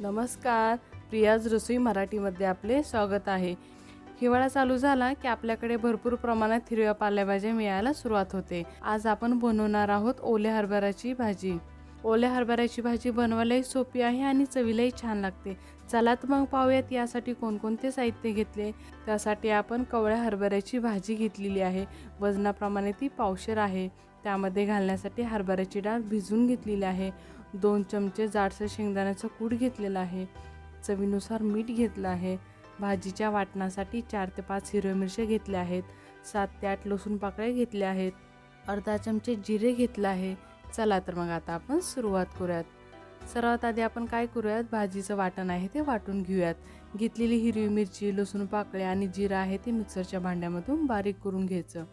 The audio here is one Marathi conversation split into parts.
नमस्कार. प्रियाज रसोई मराठीमध्ये आपले स्वागत आहे. हिवाळा चालू झाला की आपल्याकडे भरपूर प्रमाणात हिरव्या पालेभाज्या मिळायला सुरुवात होते. आज आपण बनवणार आहोत ओल्या हरभऱ्याची भाजी. ओल्या हरभऱ्याची भाजी बनवायलाही सोपी आहे आणि चवीलाही छान लागते. चला तर मग पाहूयात यासाठी कोणकोणते साहित्य घेतले. त्यासाठी आपण कवळ्या हरभऱ्याची भाजी घेतलेली आहे. वजनाप्रमाणे ती पावशर आहे. त्यामध्ये घालण्यासाठी हरभऱ्याची डाळ भिजवून घेतलेली आहे. दोन चमचे जाडसर शेंगदाण्याचं कूट घेतलेलं आहे. चवीनुसार मीठ घेतलं आहे. भाजीच्या वाटणासाठी चार ते पाच हिरव्या मिरच्या घेतल्या आहेत. सात ते आठ लसूण पाकळ्या घेतल्या आहेत. अर्धा चमचे जिरे घेतलं आहे. चला तर मग आता आपण सुरुवात करूयात. सर्वात आधी आपण काय करूयात? भाजीचं वाटण आहे ते वाटून घेऊयात. घेतलेली हिरवी मिरची लसूण पाकळ्या आणि जिरं आहे ते मिक्सरच्या भांड्यामधून बारीक करून घ्यायचं.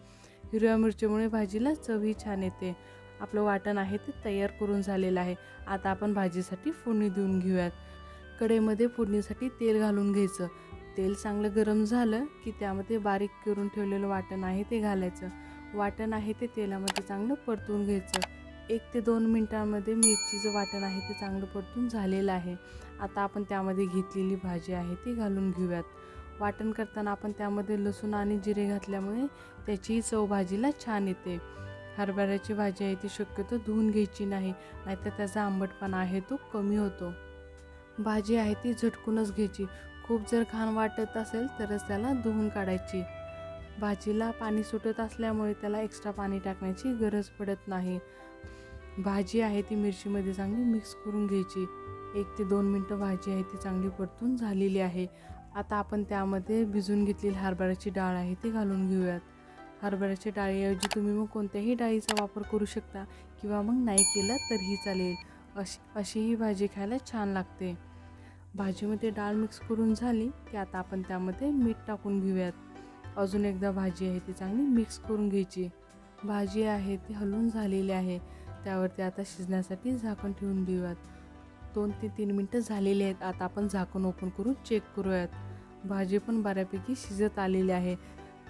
हिरव्या मिरचीमुळे भाजीला चवही छान येते. आपलं वाटण आहे ते तयार करून झालेलं आहे. आता आपण भाजीसाठी फोडणी देऊन घेऊयात. कढईमध्ये फोडणीसाठी तेल घालून घ्यायचं. तेल चांगलं गरम झालं की त्यामध्ये बारीक करून ठेवलेलं वाटण आहे ते घालायचं. वाटण आहे ते तेलामध्ये चांगलं परतून घ्यायचं. एक ते दोन मिनटांमध्ये मिरचीचं वाटण आहे ते चांगलं परतून झालेलं आहे. आता आपण त्यामध्ये घेतलेली भाजी आहे ती घालून घेऊयात. वाटण करताना आपण त्यामध्ये लसूण आणि जिरे घातल्यामुळे त्याचीही चव भाजीला छान येते. हरभऱ्याची भाजी आहे ती शक्यतो धुवून घ्यायची नाही नाहीतर त्याचा आंबटपणा आहे तो कमी होतो. भाजी आहे ती झटकूनच घ्यायची. खूप जर घाण वाटत असेल तरच त्याला धुवून काढायची. भाजीला पाणी सुटत असल्यामुळे त्याला एक्स्ट्रा पाणी टाकण्याची गरज पडत नाही. भाजी आहे ती मिरचीमध्ये चांगली मिक्स करून घ्यायची. एक ते दोन मिनटं भाजी आहे ती चांगली परतून झालेली आहे. आता आपण त्यामध्ये भिजून घेतलेली हरभऱ्याची डाळ आहे ती घालून घेऊयात. हरभऱ्याच्या डाळीऐवजी तुम्ही मग कोणत्याही डाळीचा वापर करू शकता किंवा मग नाही केला तरीही चालेल. अशी अशी ही भाजी खायला छान लागते. भाजीमध्ये डाळ मिक्स करून झाली की आता आपण त्यामध्ये मीठ टाकून घेऊयात. अजून एकदा भाजी आहे ती चांगली मिक्स करून घ्यायची. भाजी आहे ती हलवून झालेली आहे. त्यावरती आता शिजण्यासाठी झाकण ठेवून देऊयात. दोन ते तीन मिनटं झालेली आहेत. आता आपण झाकण ओपन करून चेक करूयात. भाजी पण बऱ्यापैकी शिजत आलेली आहे.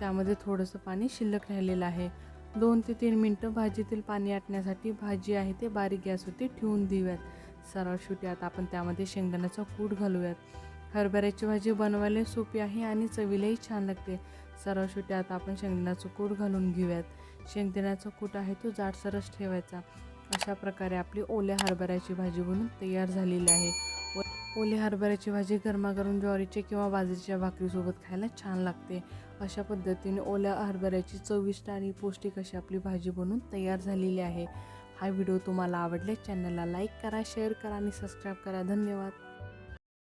त्यामध्ये थोडंसं पाणी शिल्लक राहिलेलं आहे. दोन ते तीन मिनटं भाजीतील पाणी आटण्यासाठी भाजी आहे ते बारीक गॅसवरती ठेवून देऊयात. सरळ शेवटी आता आपण त्यामध्ये शेंगदाण्याचा कूट घालूयात. हरभऱ्याची भाजी बनवायला सोपी आहे आणि चवीलाही छान लागते. सर्वात शेवटी आता आपण शेंगदाण्याचं कूट घालून घेऊयात. शेंगदाण्याचा कूट आहे तो जाडसरच ठेवायचा. अशा प्रकारे आपली ओल्या हरभऱ्याची भाजी बनून तयार झालेली आहे. ओली ओल्या हरभऱ्याची भाजी गरमागरम ज्वारीच्या किंवा बाजरीच्या भाकरीसोबत खायला छान लागते. अशा पद्धतीने ओल्या हरभऱ्याची चविष्ट आणि पौष्टिक अशी आपली भाजी बनून तयार झालेली आहे. हा व्हिडिओ तुम्हाला आवडले चॅनलला लाईक करा शेअर करा आणि सबस्क्राईब करा. धन्यवाद.